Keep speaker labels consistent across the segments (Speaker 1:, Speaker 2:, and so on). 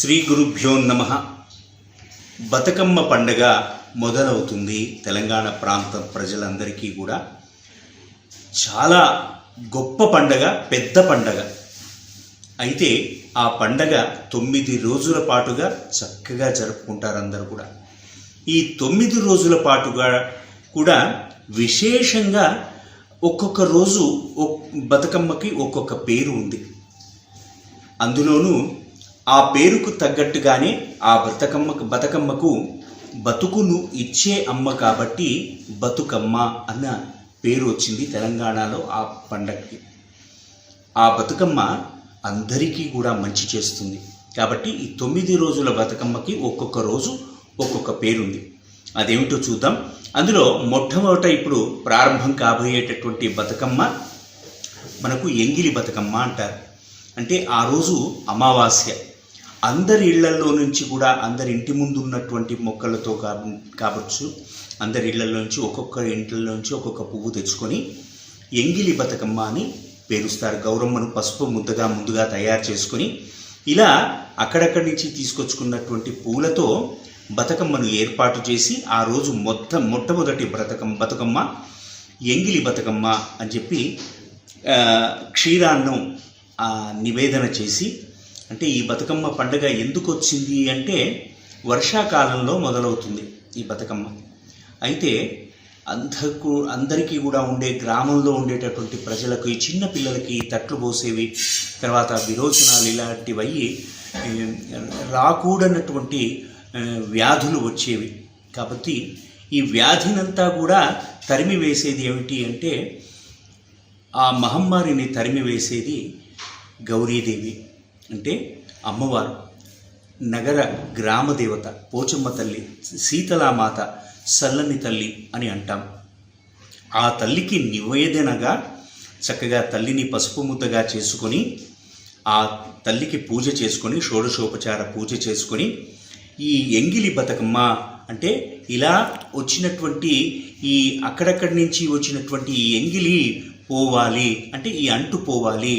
Speaker 1: శ్రీ గురుభ్యో నమ. బతుకమ్మ పండగ మొదలవుతుంది తెలంగాణ ప్రాంత ప్రజలందరికీ కూడా. చాలా గొప్ప పండగ పెద్ద పండగ. అయితే ఆ పండగ తొమ్మిది రోజుల పాటుగా చక్కగా జరుపుకుంటారు అందరూ కూడా. ఈ తొమ్మిది రోజుల పాటుగా కూడా విశేషంగా ఒక్కొక్క రోజు బతుకమ్మకి ఒక్కొక్క పేరు ఉంది. అందులోనూ ఆ పేరుకు తగ్గట్టుగానే ఆ బతుకమ్మకు బతుకమ్మకు బతుకును ఇచ్చే అమ్మ కాబట్టి బతుకమ్మ అన్న పేరు వచ్చింది తెలంగాణలో ఆ పండగకి ఆ బతుకమ్మ అందరికీ కూడా మంచి చేస్తుంది. కాబట్టి ఈ తొమ్మిది రోజుల బతుకమ్మకి ఒక్కొక్క రోజు ఒక్కొక్క పేరుంది. అదేమిటో చూద్దాం. అందులో మొట్టమొదట ఇప్పుడు ప్రారంభం కాబోయేటటువంటి బతుకమ్మ మనకు ఎంగిలి బతుకమ్మ అంటారు. అంటే ఆ రోజు అమావాస్య. అందరి ఇళ్ళల్లో నుంచి కూడా అందరి ఇంటి ముందు ఉన్నటువంటి మొక్కలతో కావచ్చు అందరి ఇళ్ళలో నుంచి ఒక్కొక్క ఇంట్లలో నుంచి ఒక్కొక్క పువ్వు తెచ్చుకొని ఎంగిలి బతుకమ్మ అని పేరుస్తారు. గౌరమ్మను పసుపు ముద్దగా ముందుగా తయారు చేసుకొని ఇలా అక్కడక్కడి నుంచి తీసుకొచ్చుకున్నటువంటి పూలతో బతుకమ్మను ఏర్పాటు చేసి ఆ రోజు మొత్తం మొట్టమొదటి బతుకమ్మ బతుకమ్మ ఎంగిలి బతుకమ్మ అని చెప్పి క్షీరాన్నం నివేదన చేసి అంటే ఈ బతుకమ్మ పండుగ ఎందుకు వచ్చింది అంటే వర్షాకాలంలో మొదలవుతుంది ఈ బతుకమ్మ. అయితే అందకు అందరికీ కూడా ఉండే గ్రామంలో ఉండేటటువంటి ప్రజలకు ఈ చిన్న పిల్లలకి తట్లు పోసేవి తర్వాత విరోచనాలు ఇలాంటివి అయ్యి రాకూడనటువంటి వ్యాధులు వచ్చేవి. కాబట్టి ఈ వ్యాధినంతా కూడా తరిమి వేసేది ఏమిటి అంటే ఆ మహమ్మారిని తరిమి వేసేది గౌరీదేవి. అంటే అమ్మవారు నగర గ్రామ దేవత పోచమ్మ తల్లి శీతలామాత సల్లని తల్లి అని అంటాం. ఆ తల్లికి నివేదనగా చక్కగా తల్లిని పసుపు ముద్దగా చేసుకొని ఆ తల్లికి పూజ చేసుకొని షోడశోపచార పూజ చేసుకొని ఈ ఎంగిలి బతుకమ్మ అంటే ఇలా వచ్చినటువంటి ఈ అక్కడక్కడి నుంచి వచ్చినటువంటి ఈ ఎంగిలి పోవాలి అంటే ఈ అంటు పోవాలి.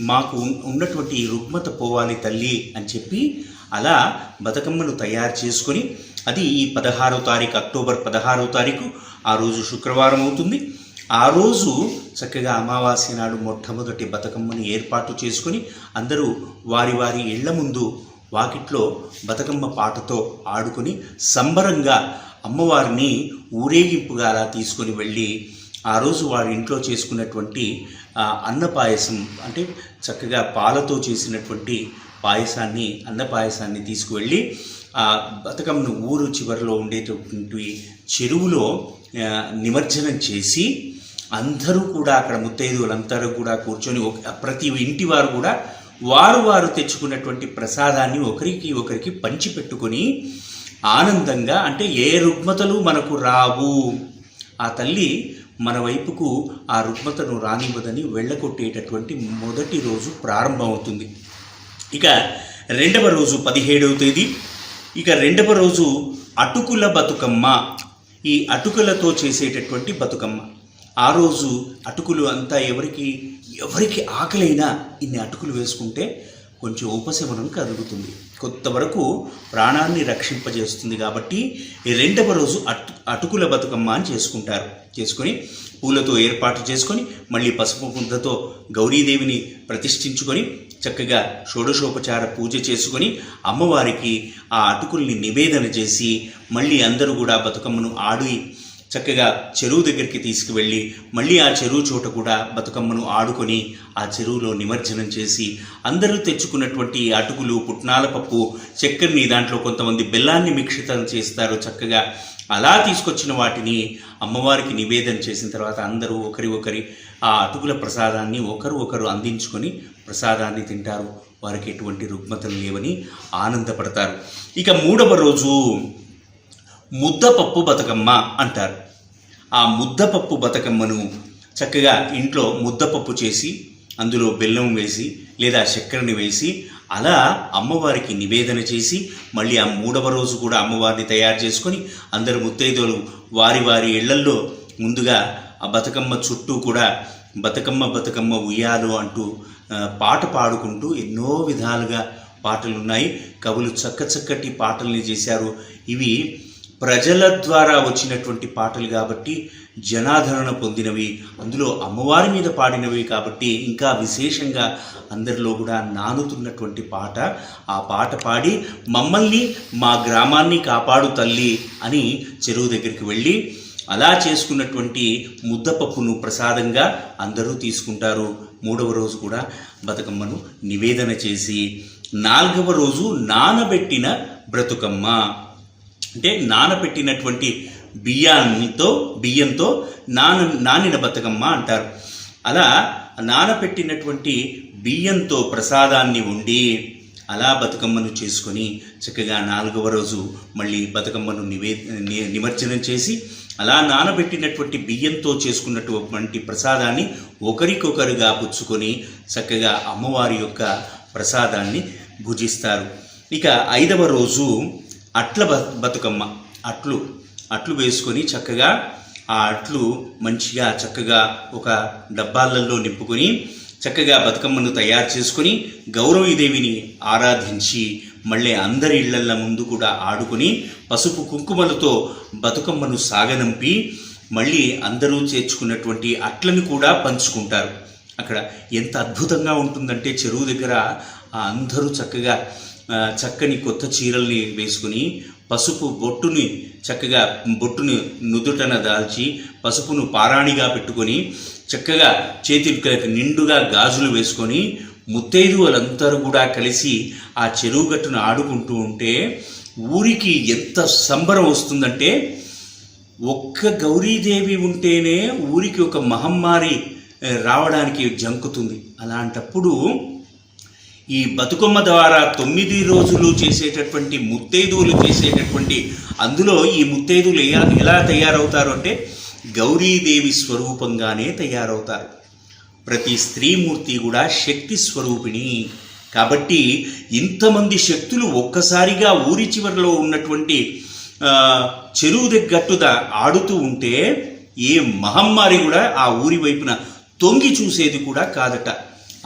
Speaker 1: మాకు ఉన్నటువంటి ఈ రుగ్మత పోవాలి తల్లి అని చెప్పి అలా బతుకమ్మను తయారు చేసుకొని అది ఈ పదహారో తారీఖు అక్టోబర్ పదహారో తారీఖు ఆ రోజు శుక్రవారం అవుతుంది. ఆ రోజు చక్కగా అమావాస్య నాడు మొట్టమొదటి బతుకమ్మను ఏర్పాటు చేసుకొని అందరూ వారి వారి ఇళ్ళ ముందు వాకిట్లో బతుకమ్మ పాటతో ఆడుకొని సంబరంగా అమ్మవారిని ఊరేగింపుగా అలా తీసుకొని వెళ్ళి ఆ రోజు వారి ఇంట్లో చేసుకున్నటువంటి అన్నపాయసం అంటే చక్కగా పాలతో చేసినటువంటి పాయసాన్ని అన్నపాయసాన్ని తీసుకువెళ్ళి ఆ బతుకమ్మను ఊరు చివరిలో ఉండేటటువంటి చెరువులో నిమజ్జనం చేసి అందరూ కూడా అక్కడ ముత్తైదువులందరూ కూడా కూర్చొని ప్రతి ఇంటి వారు కూడా వారు వారు తెచ్చుకున్నటువంటి ప్రసాదాన్ని ఒకరికి ఒకరికి పంచిపెట్టుకొని ఆనందంగా అంటే ఏ రుగ్మతలు మనకు రావు. ఆ తల్లి మన వైపుకు ఆ రుగ్మతను రానివ్వదని వెళ్ళగొట్టేటటువంటి మొదటి రోజు ప్రారంభమవుతుంది. ఇక రెండవ రోజు పదిహేడవ తేదీ. ఇక రెండవ రోజు అటుకుల బతుకమ్మ. ఈ అటుకులతో చేసేటటువంటి బతుకమ్మ. ఆ రోజు అటుకులు అంతా ఎవరికి ఎవరికి ఆకలైనా ఇన్ని అటుకులు వేసుకుంటే కొంచెం ఉపశమనం కలుగుతుంది. కొంతవరకు ప్రాణాన్ని రక్షింపజేస్తుంది కాబట్టి రెండవ రోజు అటు అటుకుల బతుకమ్మ అని చేసుకుంటారు. చేసుకొని పూలతో ఏర్పాటు చేసుకొని మళ్ళీ పసుపు ముద్దతో గౌరీదేవిని ప్రతిష్ఠించుకొని చక్కగా షోడశోపచార పూజ చేసుకొని అమ్మవారికి ఆ అటుకుల్ని నివేదన చేసి మళ్ళీ అందరూ కూడా బతుకమ్మను ఆడి చక్కగా చెరువు దగ్గరికి తీసుకువెళ్ళి మళ్ళీ ఆ చెరువు చోట కూడా బతుకమ్మను ఆడుకొని ఆ చెరువులో నిమజ్జనం చేసి అందరూ తెచ్చుకున్నటువంటి అటుకులు పుట్నాల పప్పు చక్కెరని దాంట్లో కొంతమంది బెల్లాన్ని మిక్షితం చేస్తారు చక్కగా. అలా తీసుకొచ్చిన వాటిని అమ్మవారికి నివేదన చేసిన తర్వాత అందరూ ఒకరి ఒకరి ఆ అటుకుల ప్రసాదాన్ని ఒకరు ఒకరు అందించుకొని ప్రసాదాన్ని తింటారు. వారికి ఎటువంటి రుగ్మతలు లేవని ఆనందపడతారు. ఇక మూడవ రోజు ముద్దపప్పు బతుకమ్మ అంటారు. ఆ ముద్దపప్పు బతుకమ్మను చక్కగా ఇంట్లో ముద్దపప్పు చేసి అందులో బెల్లం వేసి లేదా చక్కెరని వేసి అలా అమ్మవారికి నివేదన చేసి మళ్ళీ ఆ మూడవ రోజు కూడా అమ్మవారిని తయారు చేసుకొని అందరు ముత్తైదులు వారి వారి ఇళ్ళల్లో ముందుగా ఆ బతుకమ్మ చుట్టూ కూడా బతుకమ్మ బతుకమ్మ ఉయ్యాలు అంటూ పాట పాడుకుంటూ ఎన్నో విధాలుగా పాటలు ఉన్నాయి కవులు చక్క చక్కటి పాటల్ని చేశారు. ఇవి ప్రజల ద్వారా వచ్చినటువంటి పాటలు కాబట్టి జనాదరణ పొందినవి అందులో అమ్మవారి మీద పాడినవి కాబట్టి ఇంకా విశేషంగా అందరిలో కూడా నానుతున్నటువంటి పాట ఆ పాట పాడి మమ్మల్ని మా గ్రామాన్ని కాపాడు తల్లి అని చెరువు దగ్గరికి వెళ్ళి అలా చేసుకున్నటువంటి ముద్దపప్పును ప్రసాదంగా అందరూ తీసుకుంటారు. మూడవ రోజు కూడా బతుకమ్మను నివేదన చేసి నాలుగవ రోజు నానబెట్టిన బ్రతుకమ్మ. అంటే నానబెట్టినటువంటి బియ్యాన్నితో బియ్యంతో నాన నానిన బతుకమ్మ అంటారు. అలా నానబెట్టినటువంటి బియ్యంతో ప్రసాదాన్ని ఉండి అలా బతుకమ్మను చేసుకొని చక్కగా నాలుగవ రోజు మళ్ళీ బతుకమ్మను నివే నిమజ్జనం చేసి అలా నానబెట్టినటువంటి బియ్యంతో చేసుకున్నటువంటి ప్రసాదాన్ని ఒకరికొకరుగా పుచ్చుకొని చక్కగా అమ్మవారి యొక్క ప్రసాదాన్ని భుజిస్తారు. ఇక ఐదవ రోజు అట్ల బ బతుకమ్మ. అట్లు. అట్లు వేసుకొని చక్కగా ఆ అట్లు మంచిగా చక్కగా ఒక డబ్బాలలో నింపుకొని చక్కగా బతుకమ్మను తయారు చేసుకొని గౌరవీదేవిని ఆరాధించి మళ్ళీ అందరి ఇళ్ళల ముందు కూడా ఆడుకొని పసుపు కుంకుమలతో బతుకమ్మను సాగనంపి మళ్ళీ అందరూ చేర్చుకున్నటువంటి అట్లను కూడా పంచుకుంటారు. అక్కడ ఎంత అద్భుతంగా ఉంటుందంటే చెరువు దగ్గర ఆ అందరూ చక్కగా చక్కని కొత్త చీరల్ని వేసుకుని పసుపు బొట్టుని చక్కగా బొట్టుని నుదుటన దాల్చి పసుపును పారాణిగా పెట్టుకొని చక్కగా చేతికి నిండుగా గాజులు వేసుకొని ముత్తైదువులందరూ కూడా కలిసి ఆ చెరువు గట్టును ఆడుకుంటూ ఉంటే ఊరికి ఎంత సంబరం వస్తుందంటే ఒక్క గౌరీదేవి ఉంటేనే ఊరికి ఒక మహమ్మారి రావడానికి జంకుతుంది. అలాంటప్పుడు ఈ బతుకమ్మ ద్వారా తొమ్మిది రోజులు చేసేటటువంటి ముత్తైదువులు చేసేటటువంటి అందులో ఈ ముత్తైదువులు ఎలా ఎలా తయారవుతారు అంటే గౌరీదేవి స్వరూపంగానే తయారవుతారు. ప్రతి స్త్రీమూర్తి కూడా శక్తి స్వరూపిణి. కాబట్టి ఇంతమంది శక్తులు ఒక్కసారిగా ఊరి చివరిలో ఉన్నటువంటి చెరువు దగ్గట్టుద ఆడుతూ ఉంటే ఏ మహమ్మారి కూడా ఆ ఊరి వైపున తొంగి చూసేది కూడా కాదట.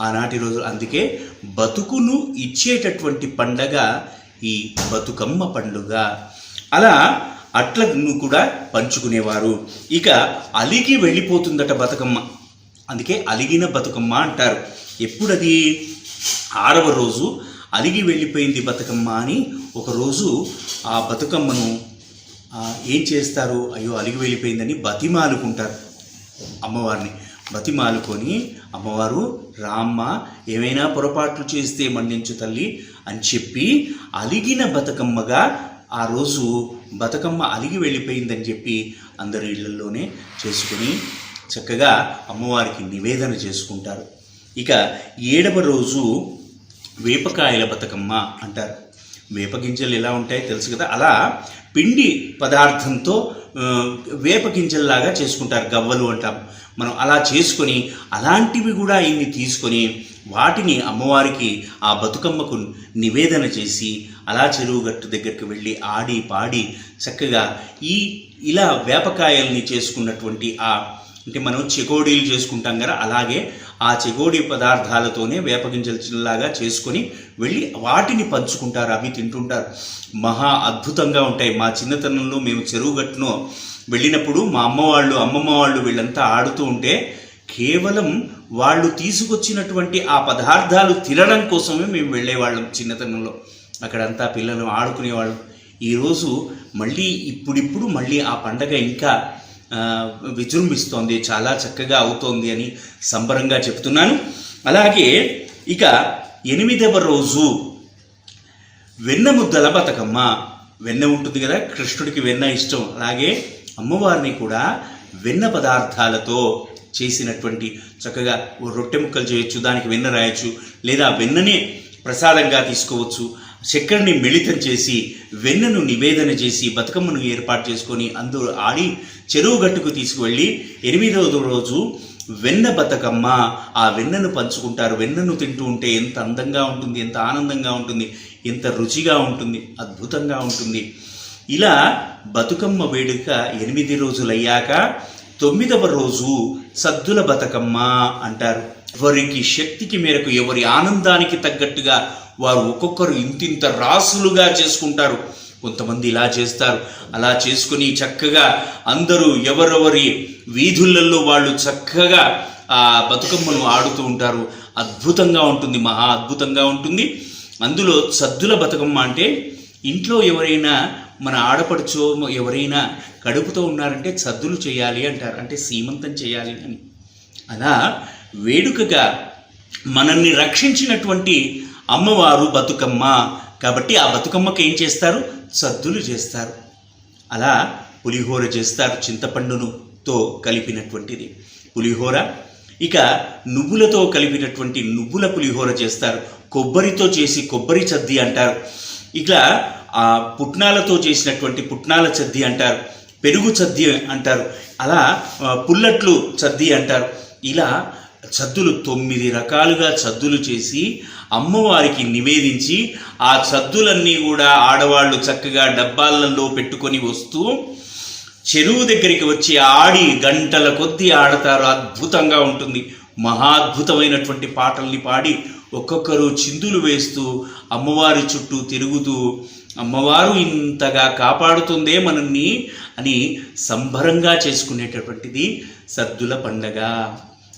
Speaker 1: ఆనాటి రోజు అందుకే బతుకును ఇచ్చేటటువంటి పండగ ఈ బతుకమ్మ పండుగ. అలా అట్లను కూడా పంచుకునేవారు. ఇక అలిగి వెళ్ళిపోతుందట బతుకమ్మ. అందుకే అలిగిన బతుకమ్మ అంటారు. ఎప్పుడది? ఆరవ రోజు అలిగి వెళ్ళిపోయింది బతుకమ్మ అని ఒకరోజు ఆ బతుకమ్మను ఏం చేస్తారు? అయ్యో అలిగి వెళ్ళిపోయిందని బతిమాలుకుంటారు అమ్మవారిని. బతిమాలుకొని అమ్మవారు రామ్మ ఏమైనా పొరపాట్లు చేస్తే మన్నించు తల్లి అని చెప్పి అలిగిన బతుకమ్మగా ఆ రోజు బతుకమ్మ అలిగి వెళ్ళిపోయిందని చెప్పి అందరి ఇళ్ళలోనే చేసుకుని చక్కగా అమ్మవారికి నివేదన చేసుకుంటారు. ఇక ఏడవ రోజు వేపకాయల బతుకమ్మ అంటారు. వేపగింజలు ఎలా ఉంటాయో తెలుసు కదా? అలా పిండి పదార్థంతో వేపగింజల్లాగా చేసుకుంటారు. గవ్వలు అంటాం. మనం అలా చేసుకొని అలాంటివి కూడా ఇన్ని తీసుకొని వాటిని అమ్మవారికి ఆ బతుకమ్మకు నివేదన చేసి అలా చెరువు గట్టు దగ్గరికి వెళ్ళి ఆడి పాడి చక్కగా ఈ ఇలా వేపకాయల్ని చేసుకున్నటువంటి ఆ అంటే మనం చెకోడీలు చేసుకుంటాం కదా అలాగే ఆ చెకోడీ పదార్థాలతోనే వేపగింజలాగా చేసుకొని వెళ్ళి వాటిని పంచుకుంటారు అవి తింటుంటారు. మహా అద్భుతంగా ఉంటాయి. మా చిన్నతనంలో మేము చెరువు గట్టును వెళ్ళినప్పుడు మా అమ్మ వాళ్ళు అమ్మమ్మ వాళ్ళు వీళ్ళంతా ఆడుతూ ఉంటే కేవలం వాళ్ళు తీసుకొచ్చినటువంటి ఆ పదార్థాలు తినడం కోసమే మేము వెళ్ళేవాళ్ళం చిన్నతనంలో. అక్కడంతా పిల్లలు ఆడుకునేవాళ్ళం. ఈరోజు మళ్ళీ ఇప్పుడిప్పుడు మళ్ళీ ఆ పండగ ఇంకా విజృంభిస్తోంది చాలా చక్కగా అవుతోంది అని సంబరంగా చెప్తున్నాను. అలాగే ఇక ఎనిమిదవ రోజు వెన్న ముద్దల బతుకమ్మ. వెన్న ఉంటుంది కదా కృష్ణుడికి వెన్న ఇష్టం. అలాగే అమ్మవారిని కూడా వెన్న పదార్థాలతో చేసినటువంటి చక్కగా ఓ రొట్టె ముక్కలు చేయొచ్చు దానికి వెన్న రాయొచ్చు లేదా వెన్ననే ప్రసాదంగా తీసుకోవచ్చు. చక్కెరని మిళితం చేసి వెన్నను నివేదన చేసి బతుకమ్మను ఏర్పాటు చేసుకొని అందరూ ఆడి చెరువు గట్టుకు తీసుకువెళ్ళి ఎనిమిదవ రోజు వెన్న బతుకమ్మ ఆ వెన్నను పంచుకుంటారు. వెన్నను తింటూ ఉంటే ఎంత అందంగా ఉంటుంది ఎంత ఆనందంగా ఉంటుంది ఎంత రుచిగా ఉంటుంది అద్భుతంగా ఉంటుంది. ఇలా బతుకమ్మ వేడుక ఎనిమిది రోజులయ్యాక తొమ్మిదవ రోజు సద్దుల బతుకమ్మ అంటారు. ఎవరికి శక్తికి మేరకు ఎవరి ఆనందానికి తగ్గట్టుగా వారు ఒక్కొక్కరు ఇంతింత రాసులుగా చేసుకుంటారు. కొంతమంది ఇలా చేస్తారు. అలా చేసుకుని చక్కగా అందరూ ఎవరెవరి వీధులలో వాళ్ళు చక్కగా ఆ బతుకమ్మను ఆడుతూ ఉంటారు. అద్భుతంగా ఉంటుంది మహా అద్భుతంగా ఉంటుంది. అందులో సద్దుల బతుకమ్మ అంటే ఇంట్లో ఎవరైనా మన ఆడపడుచో ఎవరైనా కడుపుతో ఉన్నారంటే సద్దులు చేయాలి అంటారు. అంటే సీమంతం చేయాలి అని. అలా వేడుకగా మనల్ని రక్షించినటువంటి అమ్మవారు బతుకమ్మ. కాబట్టి ఆ బతుకమ్మకి ఏం చేస్తారు? సద్దులు చేస్తారు. అలా పులిహోర చేస్తారు చింతపండునుతో కలిపినటువంటిది. పులిహోర. ఇక నువ్వులతో కలిపినటువంటి నువ్వుల పులిహోర చేస్తారు. కొబ్బరితో చేసి కొబ్బరి చద్ది అంటారు. ఇక ఆ పుట్నాలతో చేసినటువంటి పుట్నాల చద్ది అంటారు పెరుగు చద్ది అంటారు అలా పుల్లట్లు చద్ది అంటారు. ఇలా చద్దులు తొమ్మిది రకాలుగా చద్దులు చేసి అమ్మవారికి నివేదించి ఆ చద్దులన్నీ కూడా ఆడవాళ్ళు చక్కగా డబ్బాలలో పెట్టుకొని వస్తూ చెరువు దగ్గరికి వచ్చి ఆడి గంటల కొద్దీ ఆడతారు. అద్భుతంగా ఉంటుంది. మహాద్భుతమైనటువంటి పాటల్ని పాడి ఒక్కొక్కరు చిందులు వేస్తూ అమ్మవారి చుట్టూ తిరుగుతూ అమ్మవారు ఇంతగా కాపాడుతుందే మనల్ని అని సంబరంగా చేసుకునేటటువంటిది సద్దుల పండగ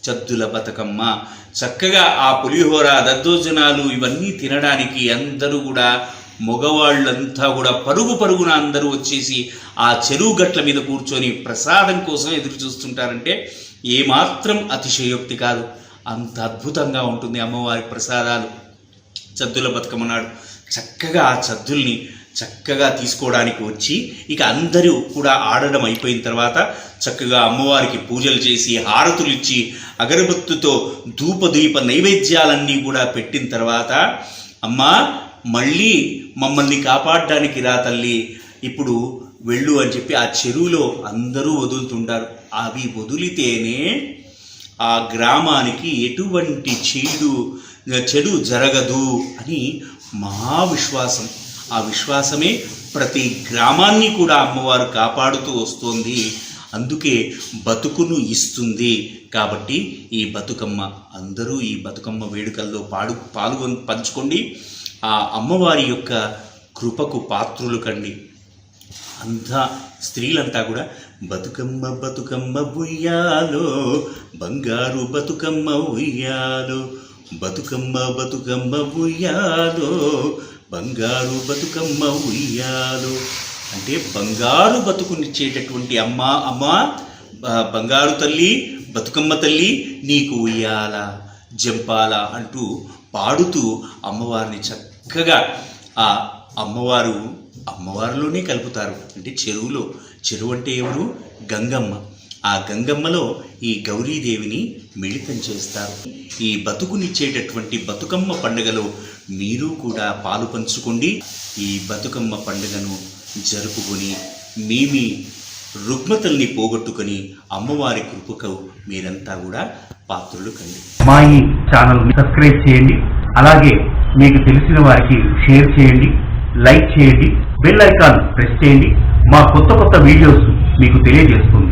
Speaker 1: చద్దుల బతుకమ్మ. చక్కగా ఆ పులిహోర దద్దోజనాలు ఇవన్నీ తినడానికి అందరూ కూడా మగవాళ్ళంతా కూడా పరుగు పరుగున అందరూ వచ్చేసి ఆ చెరువు గట్ల మీద కూర్చొని ప్రసాదం కోసం ఎదురు చూస్తుంటారంటే ఏమాత్రం అతిశయోక్తి కాదు. అంత అద్భుతంగా ఉంటుంది అమ్మవారి ప్రసాదాలు. చద్దుల బతుకమ్మ నాడు చక్కగా ఆ చద్దుల్ని చక్కగా తీసుకోవడానికి వచ్చి ఇక అందరూ కూడా ఆడడం అయిపోయిన తర్వాత చక్కగా అమ్మవారికి పూజలు చేసి హారతులు ఇచ్చి అగరబత్తుతో ధూపదీప నైవేద్యాలన్నీ కూడా పెట్టిన తర్వాత అమ్మా మళ్ళీ మమ్మల్ని కాపాడడానికి రా తల్లి ఇప్పుడు వెళ్ళు అని చెప్పి ఆ చెరువులో అందరూ వదులుతుంటారు. అవి వదిలితేనే ఆ గ్రామానికి ఎటువంటి చెడు చెడు జరగదు అని మహావిశ్వాసం. ఆ విశ్వాసమే ప్రతి గ్రామాన్ని కూడా అమ్మవారు కాపాడుతూ వస్తోంది. అందుకే బతుకును ఇస్తుంది. కాబట్టి ఈ బతుకమ్మ అందరూ ఈ బతుకమ్మ వేడుకల్లో పాడు పాల్గొని పంచుకోండి. ఆ అమ్మవారి యొక్క కృపకు పాత్రులు కండి. అంతా స్త్రీలంతా కూడా బతుకమ్మ బతుకమ్మ ఉయ్యాలో బంగారు బతుకమ్మ ఉయ్యాలో బతుకమ్మ బతుకమ్మ ఉయ్యాలో బంగారు బతుకమ్మ ఉయ్యాలో. అంటే బంగారు బతుకునిచ్చేటటువంటి అమ్మ అమ్మ బంగారు తల్లి బతుకమ్మ తల్లి నీకు ఉయ్యాల జంపాల అంటూ పాడుతూ అమ్మవారిని చక్కగా ఆ అమ్మవారు అమ్మవారిలోనే కలుపుతారు. అంటే చెరువులో. చెరువు అంటే ఎవరు? గంగమ్మ. ఆ గంగమ్మలో ఈ గౌరీదేవిని మిళితం చేస్తారు. ఈ బతుకునిచ్చేటటువంటి బతుకమ్మ పండుగలో మీరు కూడా పాలు పంచుకోండి. ఈ బతుకమ్మ పండుగను జరుపుకొని మీ మీ రుగ్మతల్ని పోగొట్టుకొని అమ్మవారి కృపకు మీరంతా కూడా పాత్రులు కండి.
Speaker 2: మా ఈ ఛానల్ సబ్స్క్రైబ్ చేయండి. అలాగే మీకు తెలిసిన వారికి షేర్ చేయండి లైక్ చేయండి బెల్ ఐకాన్ ప్రెస్ చేయండి. మా కొత్త కొత్త వీడియోస్ మీకు తెలియజేస్తుంది.